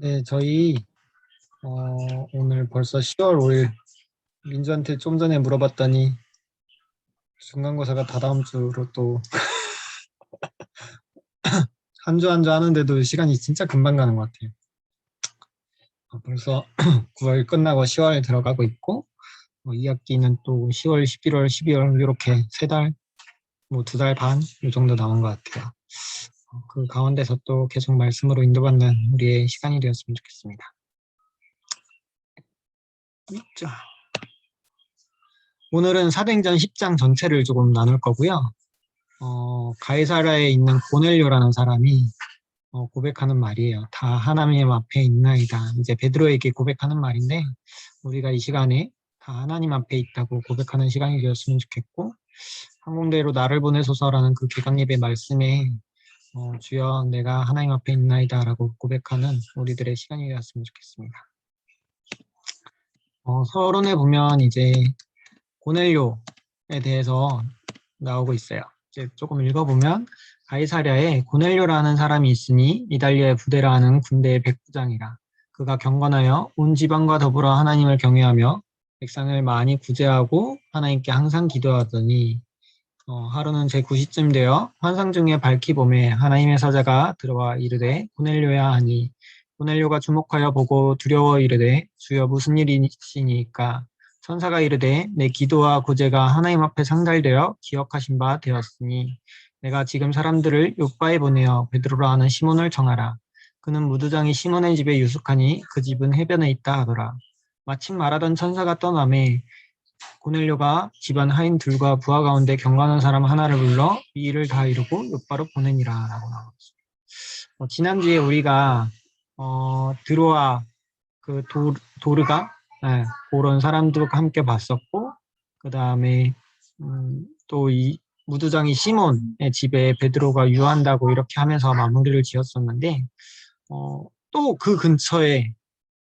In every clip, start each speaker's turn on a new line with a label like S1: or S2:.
S1: 네, 저희 어, 오늘 벌써 10월 5일 민주한테 좀 전에 물어봤더니 중간고사가 다 다음 주로 또 한주 한주 하는데도 시간이 진짜 금방 가는 것 같아요. 어, 벌써 9월 끝나고 10월 들어가고 있고 어, 2학기는 또 10월, 11월, 12월 이렇게 세 달, 뭐 두 달 반 이 정도 남은 것 같아요. 어, 그 가운데서 또 계속 말씀으로 인도받는 우리의 시간이 되었으면 좋겠습니다. 자, 오늘은 사도행전 10장 전체를 조금 나눌 거고요. 어, 가이사라에 있는 고넬료라는 사람이 어, 고백하는 말이에요. 다 하나님 앞에 있나이다. 이제 베드로에게 고백하는 말인데 우리가 이 시간에 다 하나님 앞에 있다고 고백하는 시간이 되었으면 좋겠고 항공대로 나를 보내소서라는 그 개강예배 말씀에 어, 주여 내가 하나님 앞에 있나이다라고 고백하는 우리들의 시간이 되었으면 좋겠습니다. 어, 서론에 보면 이제 고넬료에 대해서 나오고 있어요. 이제 조금 읽어보면 가이사랴에 고넬료라는 사람이 있으니 이달리아의 부대라 하는 군대의 백부장이라 그가 경건하여 온 지방과 더불어 하나님을 경외하며 백성을 많이 구제하고 하나님께 항상 기도하더니 어, 하루는 제 9시쯤 되어 환상 중에 밝히 봄에 하나님의 사자가 들어와 이르되 고넬료야 하니 고넬료가 주목하여 보고 두려워 이르되 주여 무슨 일이시니까? 천사가 이르되 내 기도와 구제가 하나님 앞에 상달되어 기억하신 바 되었으니 내가 지금 사람들을 요바에 보내어 베드로라 하는 시몬을 정하라. 그는 무두장이 시몬의 집에 유숙하니 그 집은 해변에 있다 하더라. 마침 말하던 천사가 떠남에 고넬료가 집안 하인 둘과 부하 가운데 경건한 사람 하나를 불러 이 일을 다 이루고 요바로 보내니라 라고 나왔습니다. 어, 지난주에 우리가 어, 드로아 그 도, 도르가 네, 그런 사람들과 함께 봤었고 그 다음에 음, 또이 무두장이 시몬의 집에 베드로가 유한다고 이렇게 하면서 마무리를 지었었는데 어, 또 그 근처에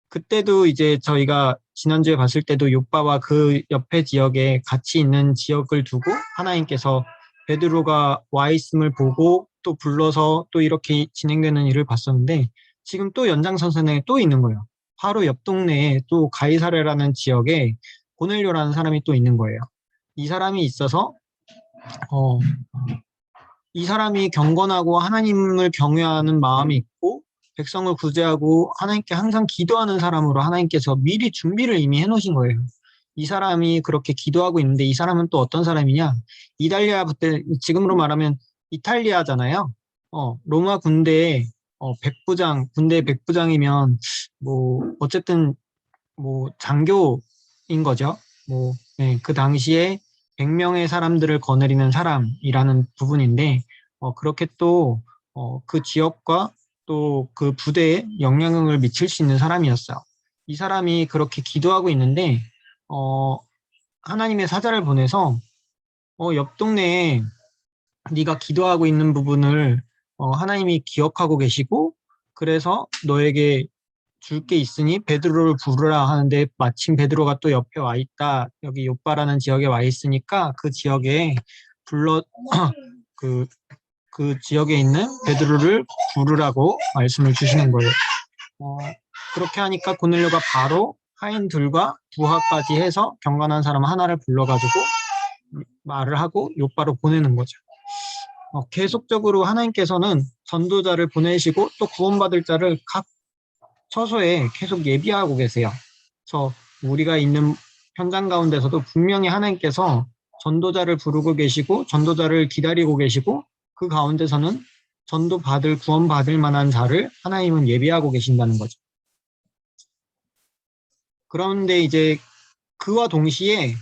S1: 그때도 이제 저희가 지난주에 봤을 때도 요바와 그 옆에 지역에 같이 있는 지역을 두고 하나님께서 베드로가 와 있음을 보고 또 불러서 또 이렇게 진행되는 일을 봤었는데 지금 또 연장선상에 또 있는 거예요. 바로 옆 동네에 또 가이사레라는 지역에 고넬료라는 사람이 또 있는 거예요. 이 사람이 있어서 어, 이 사람이 경건하고 하나님을 경외하는 마음이 있고 백성을 구제하고 하나님께 항상 기도하는 사람으로 하나님께서 미리 준비를 이미 해놓으신 거예요. 이 사람이 그렇게 기도하고 있는데 이 사람은 또 어떤 사람이냐? 이탈리아 그때 지금으로 말하면 이탈리아잖아요. 어, 로마 군대에 어, 백부장 군대 백부장이면 뭐 어쨌든 뭐 장교인 거죠. 뭐 네, 그 당시에 100명의 사람들을 거느리는 사람이라는 부분인데 어, 그렇게 또 어, 그 지역과 또 그 부대에 영향을 미칠 수 있는 사람이었어요. 이 사람이 그렇게 기도하고 있는데 어, 하나님의 사자를 보내서 어, 옆 동네에 네가 기도하고 있는 부분을 어, 하나님이 기억하고 계시고 그래서 너에게 줄 게 있으니 베드로를 부르라 하는데 마침 베드로가 또 옆에 와 있다. 여기 요바라는 지역에 와 있으니까 그 지역에 불러 그, 그 지역에 있는 베드로를 부르라고 말씀을 주시는 거예요. 어, 그렇게 하니까 고넬료가 바로 하인들과 부하까지 해서 경건한 사람 하나를 불러가지고 말을 하고 요바로 보내는 거죠. 어, 계속적으로 하나님께서는 전도자를 보내시고 또 구원받을 자를 각 처소에 계속 예비하고 계세요. 그래서 우리가 있는 현장 가운데서도 분명히 하나님께서 전도자를 부르고 계시고 전도자를 기다리고 계시고 그 가운데서는 전도받을 구원받을 만한 자를 하나님은 예비하고 계신다는 거죠. 그런데 이제 그와 동시에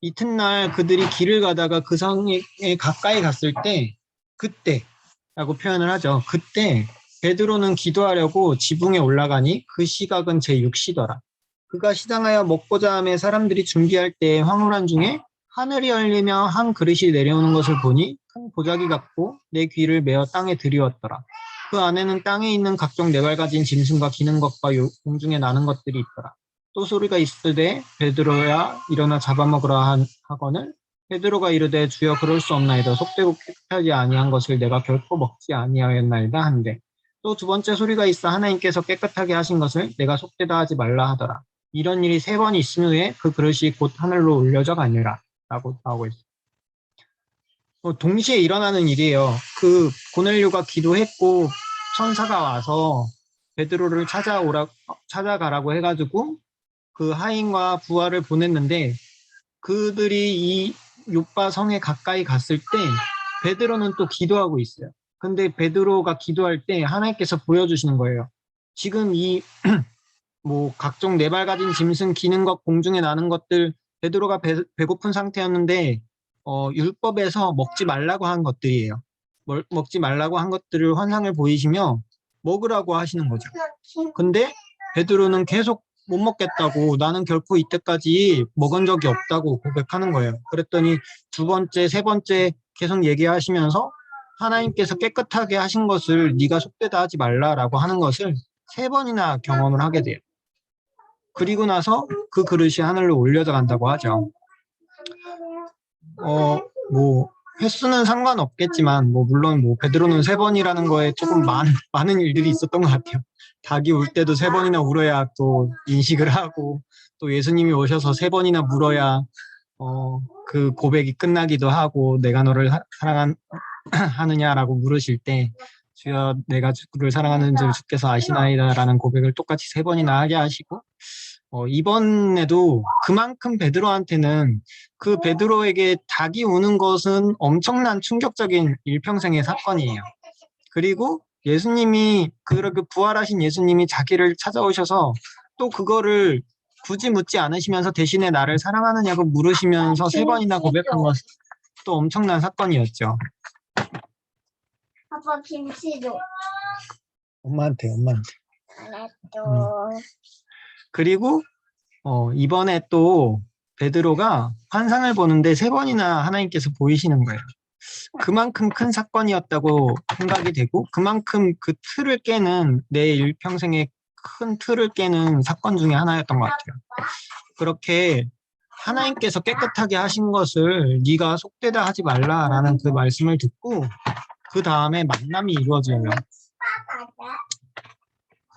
S1: 이튿날 그들이 길을 가다가 그 성에 가까이 갔을 때 그때라고 표현을 하죠. 그때 베드로는 기도하려고 지붕에 올라가니 그 시각은 제6시더라. 그가 시장하여 먹고자 하며 사람들이 준비할 때 황홀한 중에 하늘이 열리며 한 그릇이 내려오는 것을 보니 큰 보자기 같고 내 귀를 메어 땅에 들이웠더라. 그 안에는 땅에 있는 각종 네발 가진 짐승과 기는 것과 공중에 나는 것들이 있더라. 또 소리가 있으되 베드로야 일어나 잡아먹으라 하거늘 베드로가 이르되 주여 그럴 수 없나이다 속되고 깨끗하지 아니한 것을 내가 결코 먹지 아니하였나이다 한데 또 두 번째 소리가 있어 하나님께서 깨끗하게 하신 것을 내가 속되다 하지 말라 하더라. 이런 일이 세 번 있은 후에 그 그릇이 곧 하늘로 올려져 가니라. 라고 나오고 있어요. 어, 동시에 일어나는 일이에요. 그 고넬료가 기도했고 천사가 와서 베드로를 찾아오라 찾아가라고 해가지고 그 하인과 부하를 보냈는데 그들이 이 요빠 성에 가까이 갔을 때 베드로는 또 기도하고 있어요. 근데 베드로가 기도할 때 하나님께서 보여주시는 거예요. 지금 이 뭐 각종 네발 가진 짐승 기는 것 공중에 나는 것들 베드로가 배, 배고픈 상태였는데 어, 율법에서 먹지 말라고 한 것들이에요. 먹, 먹지 말라고 한 것들을 환상을 보이시며 먹으라고 하시는 거죠. 근데 베드로는 계속 못 먹겠다고 나는 결코 이때까지 먹은 적이 없다고 고백하는 거예요. 그랬더니 두 번째, 세 번째 계속 얘기하시면서 하나님께서 깨끗하게 하신 것을 네가 속되다 하지 말라라고 하는 것을 세 번이나 경험을 하게 돼요. 그리고 나서 그 그릇이 하늘로 올려져 간다고 하죠. 어, 뭐 횟수는 상관없겠지만 뭐 물론 뭐 베드로는 세 번이라는 거에 조금 많, 많은 일들이 있었던 것 같아요. 닭이 울 때도 세 번이나 울어야 또 인식을 하고 또 예수님이 오셔서 세 번이나 물어야 어, 그 고백이 끝나기도 하고 내가 너를 하- 사랑한 하느냐라고 물으실 때 주여 내가 주를 사랑하는 줄 주께서 아시나이다라는 고백을 똑같이 세 번이나 하게 하시고 어, 이번에도 그만큼 베드로한테는 그 베드로에게 닭이 우는 것은 엄청난 충격적인 일평생의 사건이에요. 그리고 예수님이 그렇게 부활하신 예수님이 자기를 찾아오셔서 또 그거를 굳이 묻지 않으시면서 대신에 나를 사랑하느냐고 물으시면서 세 번이나 고백한 것은 또 엄청난 사건이었죠.
S2: 아빠 김치도
S1: 엄마한테, 엄마한테.
S2: 알았죠.
S1: 그리고 어, 이번에 또 베드로가 환상을 보는데 세 번이나 하나님께서 보이시는 거예요. 그만큼 큰 사건이었다고 생각이 되고 그만큼 그 틀을 깨는 내 일평생의 큰 틀을 깨는 사건 중에 하나였던 것 같아요. 그렇게 하나님께서 깨끗하게 하신 것을 네가 속되다 하지 말라라는 그 말씀을 듣고 그 다음에 만남이 이루어져요.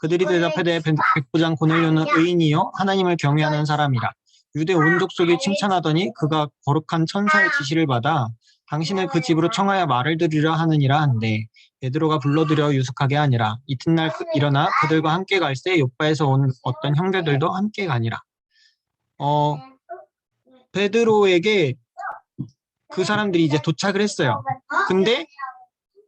S1: 그들이 대답하되 백- 백부장 고넬료는 의인이요 하나님을 경외하는 사람이라. 유대 온 족속이 칭찬하더니 그가 거룩한 천사의 지시를 받아 당신을 그 집으로 청하여 말을 들으려 하느니라 한데 베드로가 불러들여 유숙하게 하니라. 이튿날 그- 일어나 그들과 함께 갈새 요바에서 온 어떤 형제들도 함께 가니라. 어 베드로에게 그 사람들이 이제 도착을 했어요. 근데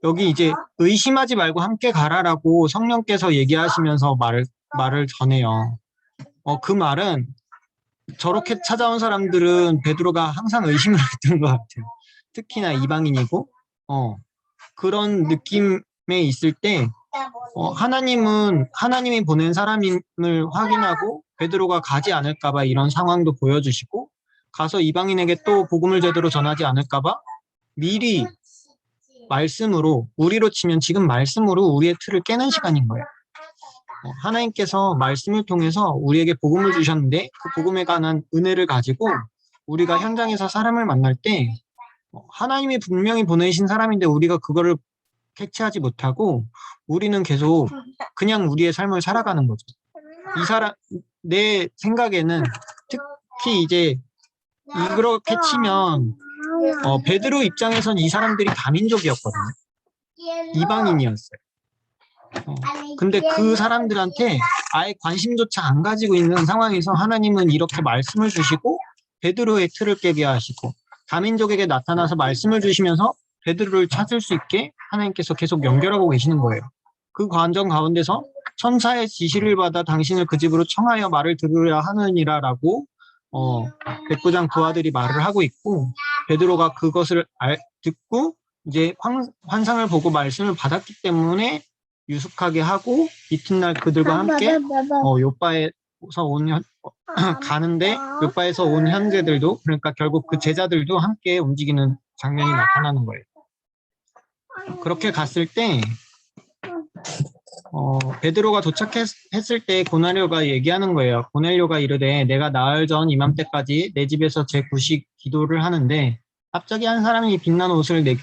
S1: 여기 이제 의심하지 말고 함께 가라라고 성령께서 얘기하시면서 말을 말을 전해요. 어, 그 말은 저렇게 찾아온 사람들은 베드로가 항상 의심을 했던 것 같아요. 특히나 이방인이고, 어, 그런 느낌에 있을 때, 어, 하나님은, 하나님이 보낸 사람임을 확인하고, 베드로가 가지 않을까봐 이런 상황도 보여주시고, 가서 이방인에게 또 복음을 제대로 전하지 않을까봐 미리 말씀으로 우리로 치면 지금 말씀으로 우리의 틀을 깨는 시간인 거예요. 어, 하나님께서 말씀을 통해서 우리에게 복음을 주셨는데 그 복음에 관한 은혜를 가지고 우리가 현장에서 사람을 만날 때 어, 하나님이 분명히 보내신 사람인데 우리가 그거를 캐치하지 못하고 우리는 계속 그냥 우리의 삶을 살아가는 거죠. 이 사람 내 생각에는 특히 이제 이렇게 치면 어, 베드로 입장에선 이 사람들이 다민족이었거든요. 이방인이었어요. 어, 근데 그 사람들한테 아예 관심조차 안 가지고 있는 상황에서 하나님은 이렇게 말씀을 주시고 베드로의 틀을 깨게 하시고 다민족에게 나타나서 말씀을 주시면서 베드로를 찾을 수 있게 하나님께서 계속 연결하고 계시는 거예요. 그 과정 가운데서 천사의 지시를 받아 당신을 그 집으로 청하여 말을 들으려 하느니라 라고 어, 백부장 부하들이 말을 하고 있고 베드로가 그것을 알, 듣고 이제 환, 환상을 보고 말씀을 받았기 때문에 유숙하게 하고 이튿날 그들과 함께 어, 요바에서 온 현, 가는데 요바에서 온 현재들도 그러니까 결국 그 제자들도 함께 움직이는 장면이 나타나는 거예요. 그렇게 갔을 때 어, 베드로가 도착했을 때 고넬료가 얘기하는 거예요. 고넬료가 이르되 내가 나흘 전 이맘때까지 내 집에서 제 구식 기도를 하는데 갑자기 한 사람이 빛난 옷을 내,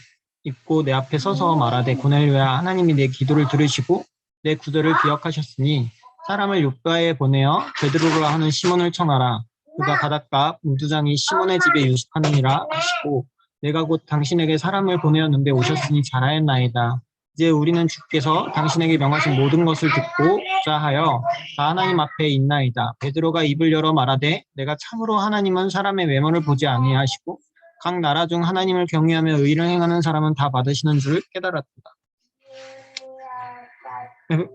S1: 입고 내 앞에 서서 말하되 고넬료야 하나님이 내 기도를 들으시고 내 구절을 기억하셨으니 사람을 요바에 보내어 베드로라 하는 시몬을 청하라. 그가 바닷가 문두장이 시몬의 집에 유숙하느니라 하시고 내가 곧 당신에게 사람을 보내었는데 오셨으니 잘하였나이다. 이제 우리는 주께서 당신에게 명하신 모든 것을 듣고자 하여 다 하나님 앞에 있나이다. 베드로가 입을 열어 말하되 내가 참으로 하나님은 사람의 외모를 보지 아니하시고 각 나라 중 하나님을 경외하며 의를 행하는 사람은 다 받으시는 줄 깨달았다.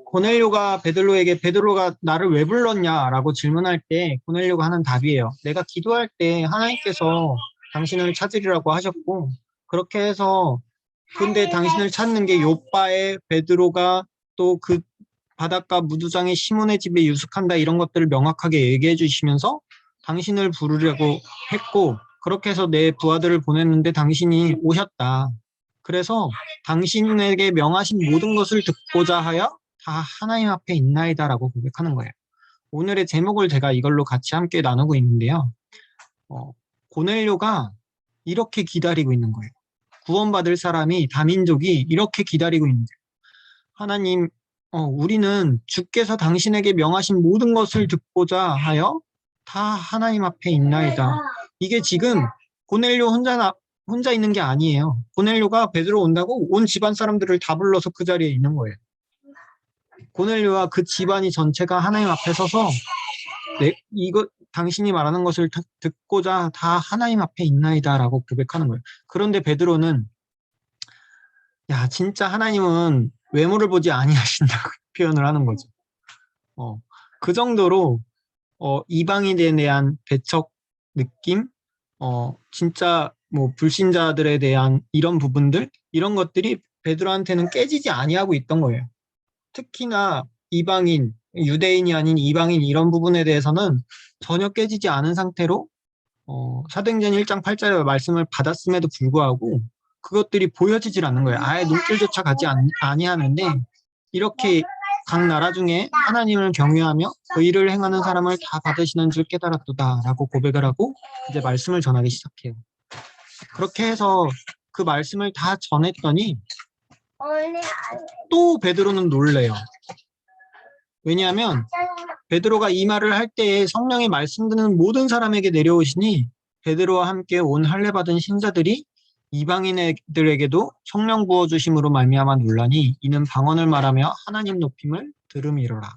S1: 고넬료가 베드로에게 베드로가 나를 왜 불렀냐라고 질문할 때 고넬료가 하는 답이에요. 내가 기도할 때 하나님께서 당신을 찾으리라고 하셨고 그렇게 해서 근데 당신을 찾는 게 요바의 베드로가 또 그 바닷가 무두장의 시몬의 집에 유숙한다 이런 것들을 명확하게 얘기해 주시면서 당신을 부르려고 했고 그렇게 해서 내 부하들을 보냈는데 당신이 오셨다. 그래서 당신에게 명하신 모든 것을 듣고자 하여 다 하나님 앞에 있나이다라고 고백하는 거예요. 오늘의 제목을 제가 이걸로 같이 함께 나누고 있는데요. 어, 고넬료가 이렇게 기다리고 있는 거예요. 구원받을 사람이 다민족이 이렇게 기다리고 있는 거예요. 하나님, 어, 우리는 주께서 당신에게 명하신 모든 것을 듣고자 하여 다 하나님 앞에 있나이다. 이게 지금 고넬료 혼자 나, 혼자 있는 게 아니에요. 고넬료가 베드로 온다고 온 집안 사람들을 다 불러서 그 자리에 있는 거예요. 고넬료와 그 집안이 전체가 하나님 앞에 서서 내, 이거 당신이 말하는 것을 듣- 듣고자 다 하나님 앞에 있나이다라고 고백하는 거예요. 그런데 베드로는 야 진짜 하나님은 외모를 보지 아니하신다고 표현을 하는 거죠. 어, 그 정도로 어, 이방인에 대한 배척 느낌, 어, 진짜 뭐 불신자들에 대한 이런 부분들 이런 것들이 베드로한테는 깨지지 아니하고 있던 거예요. 특히나 이방인, 유대인이 아닌 이방인 이런 부분에 대해서는 전혀 깨지지 않은 상태로 어, 사도행전 1장 8절의 말씀을 받았음에도 불구하고 그것들이 보여지질 않는 거예요. 아예 눈길조차 가지 않, 아니하는데 이렇게 각 나라 중에 하나님을 경외하며 의를 행하는 사람을 다 받으시는 줄 깨달았도다라고 고백을 하고 이제 말씀을 전하기 시작해요. 그렇게 해서 그 말씀을 다 전했더니 또 베드로는 놀래요. 왜냐하면 베드로가 이 말을 할 때에 성령의 말씀 듣는 모든 사람에게 내려오시니 베드로와 함께 온 할례 받은 신자들이 이방인들에게도 성령 부어 주심으로 말미암아 놀라니 이는 방언을 말하며 하나님 높임을 들음이로라.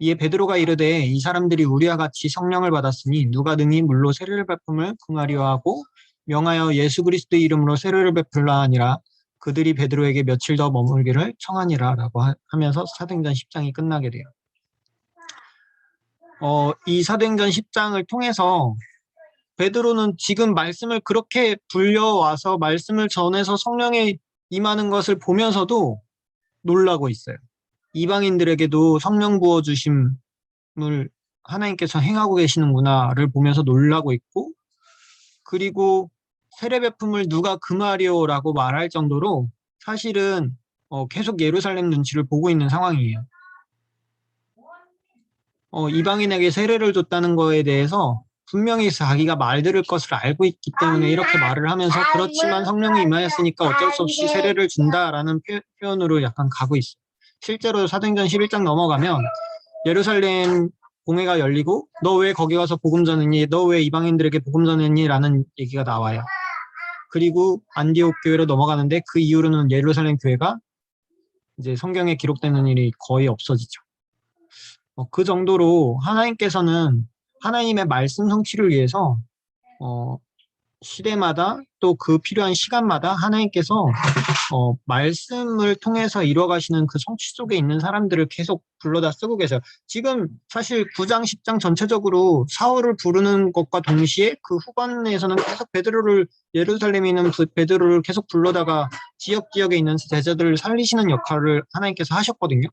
S1: 이에 베드로가 이르되 이 사람들이 우리와 같이 성령을 받았으니 누가 능히 물로 세례를 베품을 궁하려 하고 명하여 예수 그리스도의 이름으로 세례를 베풀라 하니라 그들이 베드로에게 며칠 더 머물기를 청하니라 라고 하- 하면서 사도행전 10장이 끝나게 돼요. 어, 이 사도행전 10장을 통해서 베드로는 지금 말씀을 그렇게 불려와서 말씀을 전해서 성령에 임하는 것을 보면서도 놀라고 있어요. 이방인들에게도 성령 부어 주심을 하나님께서 행하고 계시는구나를 보면서 놀라고 있고 그리고 세례 베품을 누가 금하리오라고 말할 정도로 사실은 어, 계속 예루살렘 눈치를 보고 있는 상황이에요. 어, 이방인에게 세례를 줬다는 거에 대해서 분명히 자기가 말 들을 것을 알고 있기 때문에 이렇게 말을 하면서 그렇지만 성령이 임하였으니까 어쩔 수 없이 세례를 준다라는 표- 표현으로 약간 가고 있어요. 실제로 사도행전 11장 넘어가면 예루살렘 공회가 열리고 너 왜 거기 가서 복음 전했니? 너 왜 이방인들에게 복음 전했니? 라는 얘기가 나와요. 그리고 안디옥 교회로 넘어가는데 그 이후로는 예루살렘 교회가 이제 성경에 기록되는 일이 거의 없어지죠. 어, 그 정도로 하나님께서는 하나님의 말씀 성취를 위해서 어, 시대마다 또 그 필요한 시간마다 하나님께서 어, 말씀을 통해서 이루어가시는 그 성취 속에 있는 사람들을 계속 불러다 쓰고 계세요. 지금 사실 9장, 10장 전체적으로 사울을 부르는 것과 동시에 그 후반에서는 계속 베드로를 예루살렘에 있는 그 베드로를 계속 불러다가 지역 지역에 있는 제자들을 살리시는 역할을 하나님께서 하셨거든요.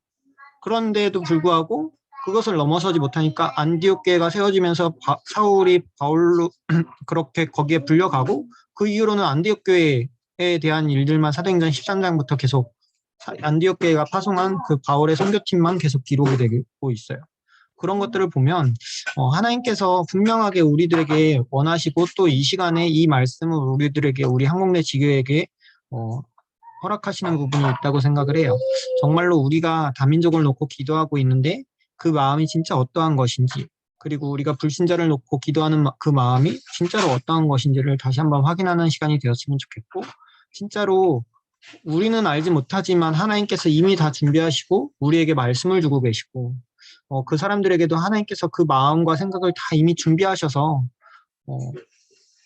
S1: 그런데도 불구하고 그것을 넘어서지 못하니까 안디옥 교회가 세워지면서 바- 사울이 바울로 그렇게 거기에 불려가고 그 이후로는 안디옥 교회에 대한 일들만 사도행전 13장부터 계속 사- 안디옥 교회가 파송한 그 바울의 선교팀만 계속 기록이 되고 있어요. 그런 것들을 보면 어, 하나님께서 분명하게 우리들에게 원하시고 또 이 시간에 이 말씀을 우리들에게 우리 한국내 지교에게 어, 허락하시는 부분이 있다고 생각을 해요. 정말로 우리가 다민족을 놓고 기도하고 있는데 그 마음이 진짜 어떠한 것인지 그리고 우리가 불신자를 놓고 기도하는 마- 그 마음이 진짜로 어떠한 것인지를 다시 한번 확인하는 시간이 되었으면 좋겠고 진짜로 우리는 알지 못하지만 하나님께서 이미 다 준비하시고 우리에게 말씀을 주고 계시고 어, 그 사람들에게도 하나님께서 그 마음과 생각을 다 이미 준비하셔서 어,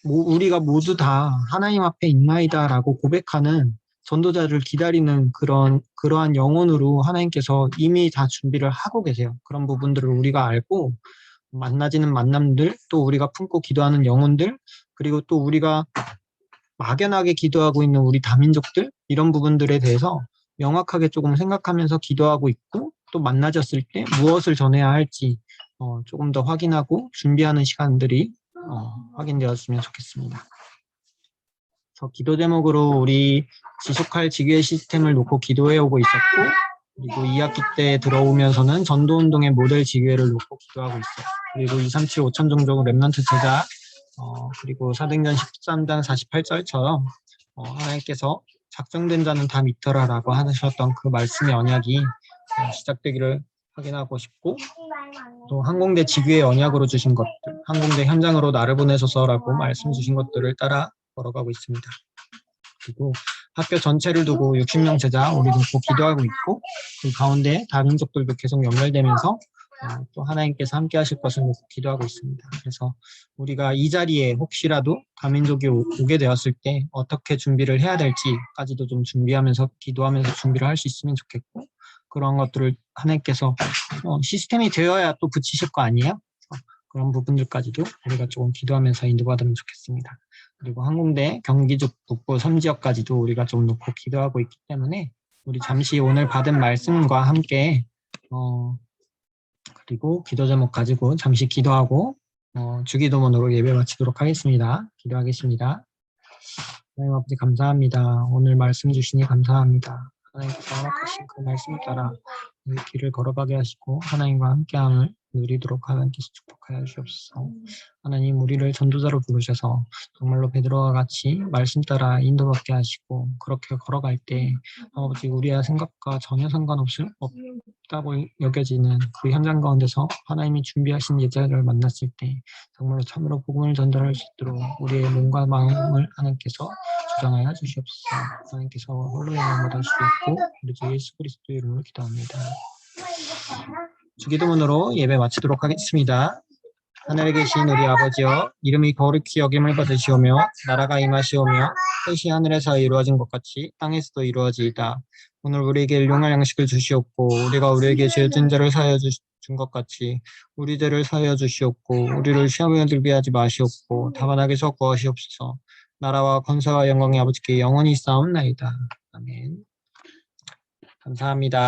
S1: 모- 우리가 모두 다 하나님 앞에 있나이다라고 고백하는 전도자를 기다리는 그런 그러한 영혼으로 하나님께서 이미 다 준비를 하고 계세요. 그런 부분들을 우리가 알고 만나지는 만남들, 또 우리가 품고 기도하는 영혼들, 그리고 또 우리가 막연하게 기도하고 있는 우리 다민족들 이런 부분들에 대해서 명확하게 조금 생각하면서 기도하고 있고 또 만나졌을 때 무엇을 전해야 할지 어, 조금 더 확인하고 준비하는 시간들이 어, 확인되었으면 좋겠습니다. 그래서 기도 제목으로 우리 지속할 지교의 시스템을 놓고 기도해 오고 있었고 그리고 2학기 때 들어오면서는 전도운동의 모델 지교회를 놓고 기도하고 있어요. 그리고 237 5천 종족 랩런트 제자 어, 그리고 사도행전 13장 48절처럼 어, 하나님께서 작정된 자는 다 믿더라라고 하셨던 그 말씀의 언약이 어, 시작되기를 확인하고 싶고 또 항공대 지교의 언약으로 주신 것들, 항공대 현장으로 나를 보내소서라고 말씀 주신 것들을 따라 걸어가고 있습니다. 그리고 학교 전체를 두고 60명 제자 우리 놓고 기도하고 있고 그 가운데 다민족들도 계속 연결되면서 어, 또 하나님께서 함께 하실 것을 기도하고 있습니다. 그래서 우리가 이 자리에 혹시라도 다민족이 오- 오게 되었을 때 어떻게 준비를 해야 될지까지도 좀 준비하면서 기도하면서 준비를 할 수 있으면 좋겠고 그런 것들을 하나님께서 어, 시스템이 되어야 또 붙이실 거 아니에요? 그런 부분들까지도 우리가 조금 기도하면서 인도받으면 좋겠습니다. 그리고 항공대 경기북 북부 3지역까지도 우리가 좀 놓고 기도하고 있기 때문에 우리 잠시 오늘 받은 말씀과 함께 어, 그리고 기도 제목 가지고 잠시 기도하고 어, 주기도문으로 예배 마치도록 하겠습니다. 기도하겠습니다. 하나님 아버지 감사합니다. 오늘 말씀 주시니 감사합니다. 하나님께서 허락하신 그 말씀 따라 우리 길을 걸어가게 하시고 하나님과 함께함을 누리도록 하나님께서 축복하여 주옵소서. 하나님 우리를 전도자로 부르셔서 정말로 베드로와 같이 말씀 따라 인도받게 하시고 그렇게 걸어갈 때 아버지 우리의 생각과 전혀 상관없을 없다고 여겨지는 그 현장 가운데서 하나님이 준비하신 예자를 만났을 때 정말로 참으로 복음을 전달할 수 있도록 우리의 몸과 마음을 하나님께서 주장하여 주시옵소서. 하나님께서 홀로 영광 받을 수 있고 우리 주 예수 그리스도의 이름으로 기도합니다. 주기도문으로 예배 마치도록 하겠습니다. 하늘에 계신 우리 아버지여 이름이 거룩히 여김을 받으시오며 나라가 임하시오며 뜻이 하늘에서 이루어진 것 같이 땅에서도 이루어지이다. 오늘 우리에게 일용할 양식을 주시옵고 우리가 우리에게 죄진 자를 사하여 준것 같이 우리 죄를 사하여 주시옵고 우리를 시험에 들게 하지 마시옵고 다만 악에서 구하시옵소서. 나라와 권세와 영광이 아버지께 영원히 싸움나이다. 아멘. 감사합니다.